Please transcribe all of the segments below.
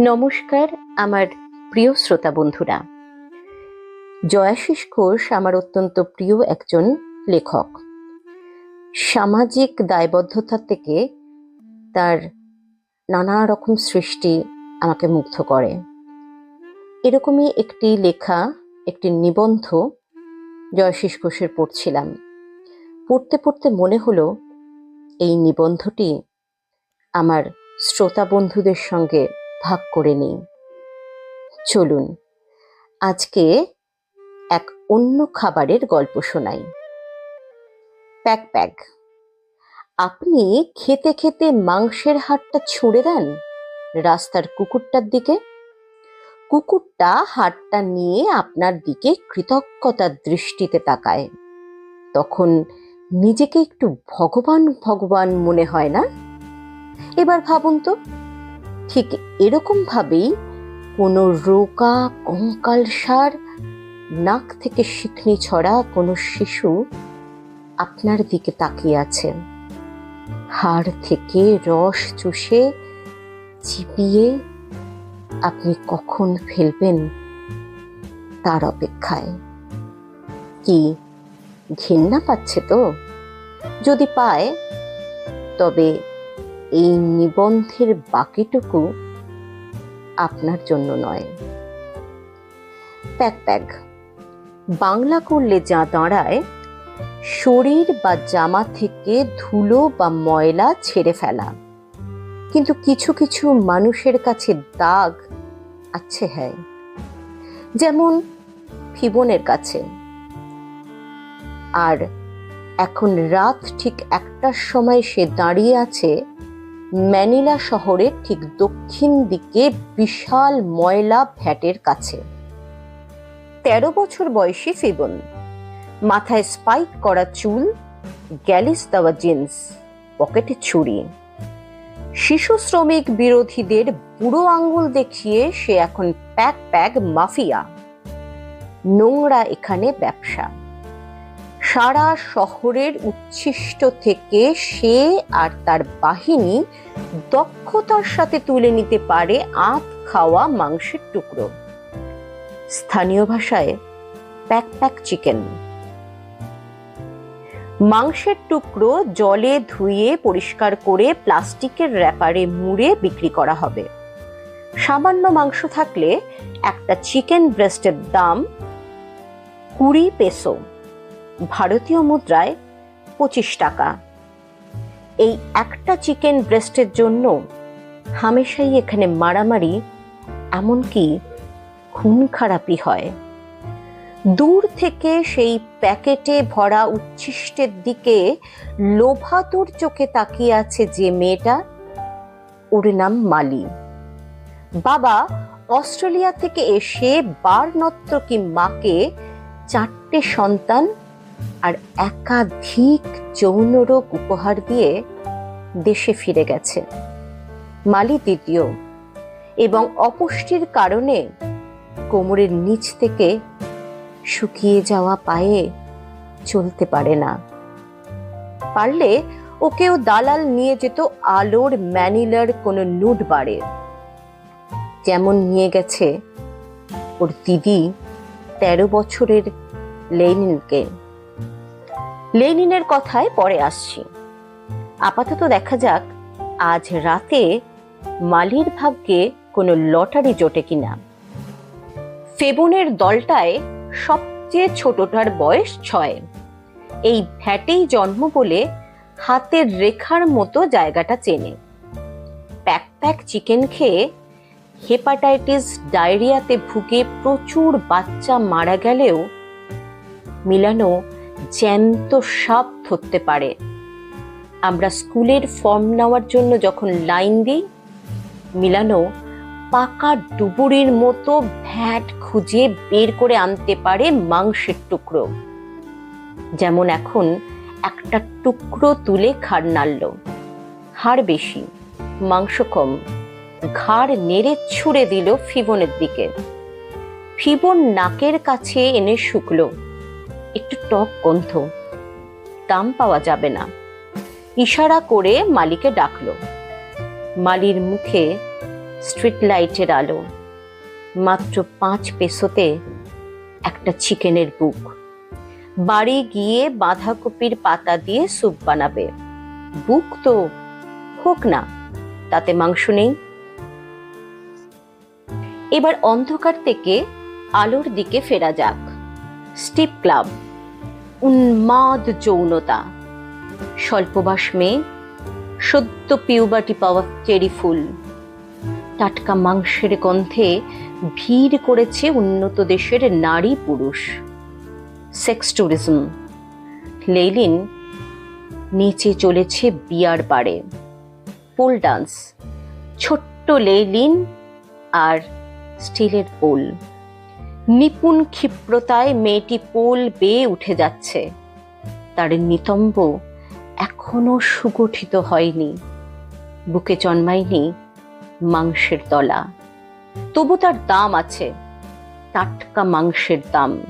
নমস্কার, আমার প্রিয় শ্রোতা বন্ধুরা। জয়াশিস ঘোষ আমার অত্যন্ত প্রিয় একজন লেখক। সামাজিক দায়বদ্ধতা থেকে তার নানা রকম সৃষ্টি আমাকে মুগ্ধ করে। এরকমই একটি লেখা, একটি নিবন্ধ জয়শিস ঘোষের পড়ছিলাম। পড়তে পড়তে মনে হলো, এই নিবন্ধটি আমার শ্রোতা বন্ধুদের সঙ্গে ভাগ করে নিই। চলুন, আজকে এক অন্য খাবারের গল্প শোনাই। প্যাক প্যাক, আপনি খেতে খেতে মাংসের হাটটা ছুঁড়ে দেন রাস্তার কুকুরটার দিকে? কুকুরটা হাটটা নিয়ে আপনার দিকে কৃতজ্ঞতার দৃষ্টিতে তাকায়। তখন নিজেকে একটু ভগবান ভগবান মনে হয় না? এবার ভাবুন তো। ঠিক এরকম ভাবেই কোনো রোকা কঙ্কাল সার, নাক থেকে শিখনি ছড়া কোনো শিশু আপনার দিকে তাকিয়ে আছে। হাড় থেকে রস চুষে চিপিয়ে আপনি কখন ফেলবেন তার অপেক্ষায়? কি ঘেন্না পাচ্ছে তো? যদি পায়, তবে এই নিবন্ধের বাকিটুকু আপনার জন্য নয়। Pack pack. বাংলা করলে যা দাঁড়ায়, শরীর বা জামা থেকে ধুলো বা ময়লা ছেড়ে ফেলা। কিন্তু কিছু কিছু মানুষের কাছে দাগ আছে হ্যাঁ। যেমন ফিবনের কাছে। আর এখন রাত ঠিক একটার সময় সে দাঁড়িয়ে আছে ম্যানিলা শহরের ঠিক দক্ষিণ দিকে বিশাল ময়লা ভ্যাটের কাছে। তেরো বছর বয়সী ফিবন। মাথায় স্পাইক করা চুল, গ্যালিস দেওয়া জিন্স, পকেটে ছুরি। শিশু শ্রমিক বিরোধীদের বুড়ো আঙ্গুল দেখিয়ে সে এখন প্যাক প্যাক মাফিয়া। নোংরা এখানে ব্যবসা। সারা শহরের উচ্ছিষ্ট থেকে সে আর তার বাহিনী দক্ষতার সাথে তুলে নিতে পারে আত খাওয়া মাংসের টুকরো। স্থানীয় ভাষায় প্যাক প্যাক চিকেন। মাংসের টুকরো জলে ধুয়ে পরিষ্কার করে প্লাস্টিকের র্যাপারে মুড়ে বিক্রি করা হবে। সামান্য মাংস থাকলে একটা চিকেন ব্রেস্টের দাম কুড়ি পেসো। ভারতীয় মুদ্রায় পঁচিশ টাকা। এই একটা চিকেন ব্রেস্টের জন্য হামেশাই এখানে মারামারি, এমনকি খুন খারাপি হয়। দূর থেকে সেই প্যাকেটে ভরা উচ্ছিষ্টের দিকে লোভাতুর চোখে তাকিয়ে আছে যে মেয়েটা, ওর নাম মালি। বাবা অস্ট্রেলিয়া থেকে এসে বার নর্তকী মাকে চারটে সন্তান আর একাধিক যৌনরোগ উপহার দিয়ে দেশে ফিরে গেছে। মালি দ্বিতীয়। এবং অপুষ্টির কারণে কোমরের নিচ থেকে শুকিয়ে যাওয়া পায়ে চলতে পারে না। পারলে ওকেও দালাল নিয়ে যেত আলোর ম্যানিলার কোনো নুট বারে। যেমন নিয়ে গেছে ওর দিদি তেরো বছরের লেনিনকে। লেনিনের কথায় পরে আসছি। আপাতত দেখা যাক, আজ রাতে মালির ভাগ্যে কোনো লটারি জোটে কিনা। ফেবনের দলটায় সবচেয়ে ছোটটার বয়স ছয়। এই ভ্যাটেই জন্ম বলে হাতের রেখার মতো জায়গাটা চেনে। প্যাক প্যাক চিকেন খেয়ে হেপাটাইটিস, ডায়রিয়াতে ভুগে প্রচুর বাচ্চা মারা গেলেও মিলানো জ্যান্ত সাপ ধরতে পারে। আমরা স্কুলের ফর্ম নেওয়ার জন্য যখন লাইন দিই, মিলানো পাকা ডুবুরির মতো ভ্যাট খুঁজে বের করে আনতে পারে মাংসের টুকরো। যেমন এখন একটা টুকরো তুলে ঘাড় নাড়ল। হাড় বেশি, মাংস কম, ঘাড় নেড়ে ছুঁড়ে দিল ফিবনের দিকে। ফিবন নাকের কাছে এনে শুকলো। একটু টক গন্ধ। দাম পাওয়া যাবে না। ইশারা করে মালিকে ডাকলো। মালির মুখে স্ট্রিট লাইটের আলো। মাত্র পাঁচ পেসোতে একটা চিকেনের বুক। বাড়ি গিয়ে বাঁধাকপির পাতা দিয়ে স্যুপ বানাবে। বুক তো হোক না, তাতে মাংস নেই। এবার অন্ধকার থেকে আলোর দিকে ফেরা যাক। Strip club. উন্মাদ যৌনতা। স্বল্পবাস মেয়ে, সদ্য পিউবাটি পাওয়া চেরি ফুল। টাটকা মাংসের গন্ধে ভিড় করেছে উন্নত দেশের নারী পুরুষ। সেক্স ট্যুরিজম লেইলিন নেচে চলেছে বিয়ার বারে। পোল ডান্স ছোট্ট লেইলিন আর স্টিলের পোল নিপুণ ক্ষিপ্রতায় মেয়েটি পোল বেয়ে উঠে যাচ্ছে। তার নিতম্ব এখনও সুগঠিত হয়নি। বুকে জন্মায়নি মাংসের তলা। তবু তার দাম আছে, টাটকা মাংসের দাম।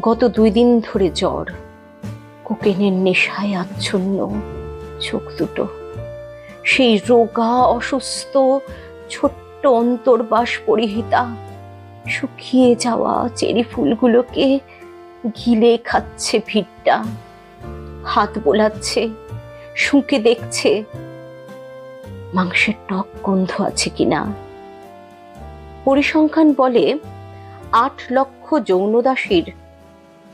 গত দুই দিন ধরে জ্বর, কোকেনের নেশায় আচ্ছন্ন চোখ দুটো। সেই রোগা, অসুস্থ, ছোট্ট অন্তর্বাস পরিহিতা শুকিয়ে যাওয়া চেরি ফুলগুলোকে গিলে খাচ্ছে ভিড়টা। হাত বোলাচ্ছে, শুঁকে দেখছে মাংসের টক গন্ধ আছে কিনা। পরিসংখ্যান বলে, আট লক্ষ যৌনদাসীর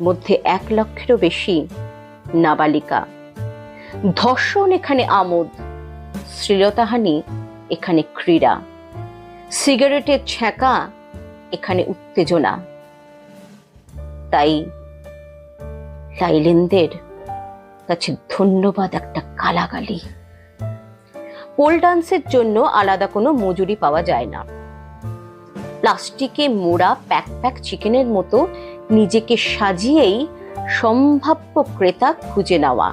মধ্যে এক লক্ষেরও বেশি নাবালিকা। ধর্ষণ এখানে আমোদ, শ্লীলতাহানি এখানে ক্রীড়া। সিগারেটের ছ্যাঁকা এখানে উত্তেজনা। তাই লাইলেনদের কাছে ধন্যবাদ একটা গালাগালি। পোল ডান্সের জন্য আলাদা কোনো মজুরি পাওয়া যায় না। প্লাস্টিকে মোড়া প্যাক প্যাক চিকেনের মতো নিজেকে সাজিয়েই সম্ভাব্য ক্রেতা খুঁজে নেওয়া,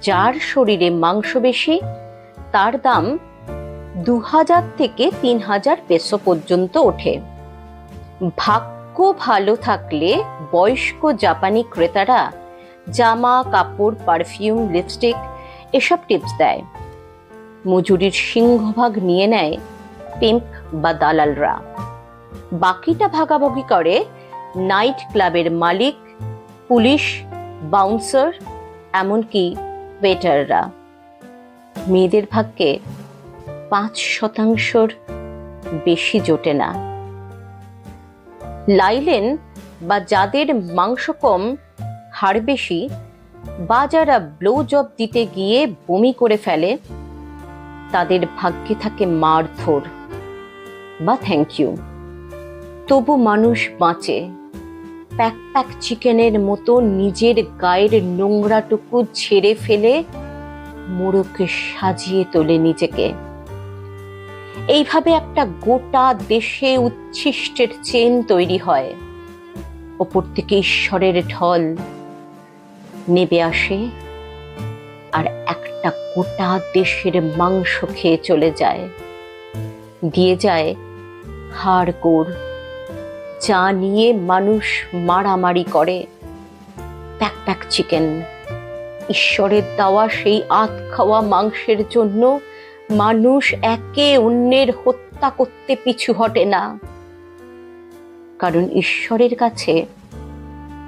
যার শরীরে মাংস বেশি, তার দাম দু হাজার থেকে তিন হাজার পেসো পর্যন্ত ওঠে। ভাগ্য ভালো থাকলে বয়স্ক জাপানি ক্রেতারা জামা, কাপড়, পারফিউম, লিপস্টিক এসব টিপস দেয়। মজুরির সিংহভাগ নিয়ে নেয় পিম্প বা দালালরা। বাকিটা ভাগাভাগি করে নাইট ক্লাবের মালিক, পুলিশ, বাউন্সার, এমনকি ওয়েটাররা। মেয়েদের ভাগ্যে পাঁচ শতাংশর বেশি জোটে না। লাইলেন বা যাদের মাংস কম, হাড় বেশি, বা যারা ব্লো জব দিতে গিয়ে বমি করে ফেলে, তাদের ভাগ্যে থাকে মারধর বা থ্যাংক ইউ। তবু মানুষ বাঁচে। প্যাক প্যাক চিকেনের মতো নিজের গায়ের নোংরাটুকু ছেড়ে ফেলে মোড়কে সাজিয়ে তোলে নিজেকে। এইভাবে একটা গোটা দেশে উচ্ছিষ্টের চেন তৈরি হয়। ওপর থেকে ঈশ্বরের ঢল নেবে আসে আর একটা গোটা দেশের মাংস খেয়ে চলে যায়। দিয়ে যায় হাড় গোড়, যা নিয়ে মানুষ মারামারি করে। প্যাক প্যাক চিকেন, ঈশ্বরের দেওয়া সেই আত খাওয়া মাংসের জন্য মানুষ একে অন্যের হত্যা করতে পিছু হটে না। কারণ ঈশ্বরের কাছে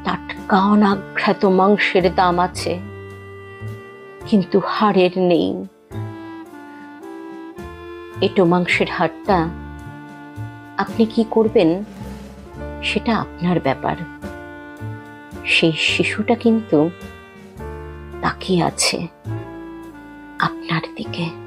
টাটকা অনাঘ্রাত মাংসের দাম আছে, কিন্তু হাড়ের নেই। এটো মাংসের হাড়টা আপনি কি করবেন? সেটা আপনার ব্যাপার। সেই শিশুটা কিন্তু তাকিয়ে আছে আপনার দিকে।